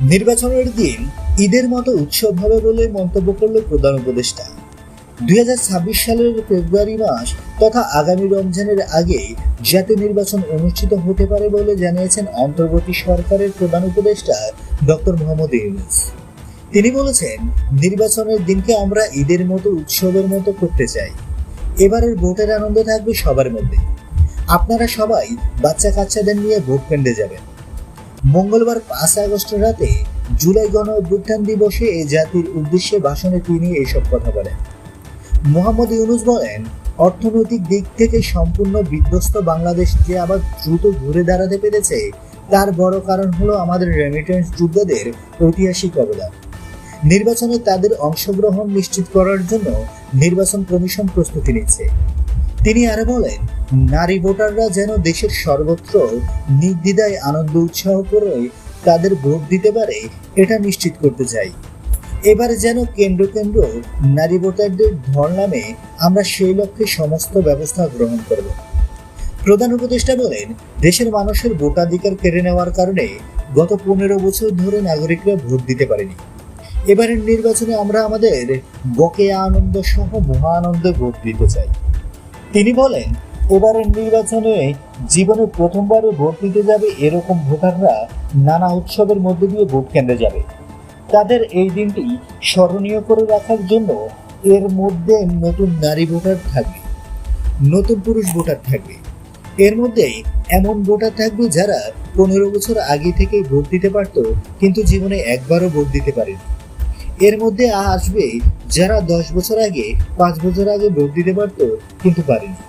নির্বাচনের দিন ঈদের মতো উৎসব হবে বলে মন্তব্য করল প্রধান উপদেষ্টা। দুই হাজার ছাব্বিশ সালের ফেব্রুয়ারি মাস তথা আগামী রমজানের আগে জাতীয় নির্বাচন অনুষ্ঠিত হতে পারে বলে জানিয়েছেন অন্তর্বর্তী সরকারের প্রধান উপদেষ্টা ডক্টর মোহাম্মদ ইউনুস। তিনি বলেছেন, নির্বাচনের দিনকে আমরা ঈদের মতো উৎসবের মতো করতে চাই। এবারের ভোটের আনন্দ থাকবে সবার মধ্যে। আপনারা সবাই বাচ্চা কাচ্চাদের নিয়ে ভোট কেন্দ্রে যাবেন। মঙ্গলবার পাঁচ আগস্ট রাতে জুলাই গণ অভ্যুত্থান দিবসে এই জাতির উদ্দেশ্যে ভাষণে তিনি এসব কথা বলেন। মোহাম্মদ ইউনুস বলেন, অর্থনৈতিক দিক থেকে সম্পূর্ণ বিধ্বস্ত বাংলাদেশ যে আবার দ্রুত ঘুরে দাঁড়াতে পেরেছে, তার বড় কারণ হলো আমাদের রেমিটেন্স যোদ্ধাদের ঐতিহাসিক অবদান। নির্বাচনে তাদের অংশগ্রহণ নিশ্চিত করার জন্য নির্বাচন কমিশন প্রস্তুতি নিচ্ছে। তিনি আরও বলেন, নারী ভোটাররা যেন দেশের সর্বত্র নির্দ্বিধায় আনন্দ উৎসাহ করে তাদের ভোট দিতে পারে, এটা নিশ্চিত করতে চাই। এবার যেন কেন্দ্র কেন্দ্র নারী ভোটারদের ধর নামে আমরা সেই লক্ষ্যে সমস্ত ব্যবস্থা গ্রহণ করব। প্রধান উপদেষ্টা বলেন, দেশের মানুষের ভোটাধিকার কেড়ে নেওয়ার কারণে গত পনেরো বছর ধরে নাগরিকরা ভোট দিতে পারেনি। এবারের নির্বাচনে আমরা আমাদের বকেয়া আনন্দ সহ মহা আনন্দে ভোট দিতে চাই। তিনি বলেন, এবারের নির্বাচনে জীবনে প্রথমবারে ভোট দিতে যাবে এরকম ভোটাররা নানা উৎসবের মধ্যে দিয়ে ভোট কেন্দ্রে যাবে। তাদের এই দিনটি স্মরণীয় করে রাখার জন্য এর মধ্যে নতুন নারী ভোটার থাকবে, নতুন পুরুষ ভোটার থাকবে। এর মধ্যে এমন ভোটার থাকবে যারা পনেরো বছর আগে থেকেই ভোট দিতে পারত, কিন্তু জীবনে একবারও ভোট দিতে পারেনি। এর মধ্যে আসবে যারা দশ বছর আগে, পাঁচ বছর আগে ভোট দিতে পারত, কিন্তু পারেনি।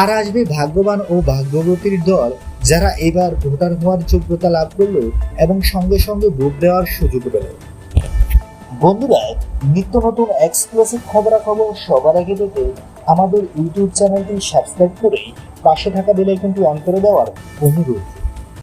আর আসবে ভাগ্যবান ও ভাগ্যবতীর দল যারা এবার ভোটার হওয়ার যোগ্যতা লাভ করল এবং সঙ্গে সঙ্গে ভোট দেওয়ার সুযোগ পেল। বন্ধুরা, নিত্য নতুন এক্সক্লুসিভ খবরাখবর সবার আগে পেতে আমাদের ইউটিউব চ্যানেলটি সাবস্ক্রাইব করে পাশে থাকা বেলাইকনটি অন করে দেওয়ার অনুরোধ।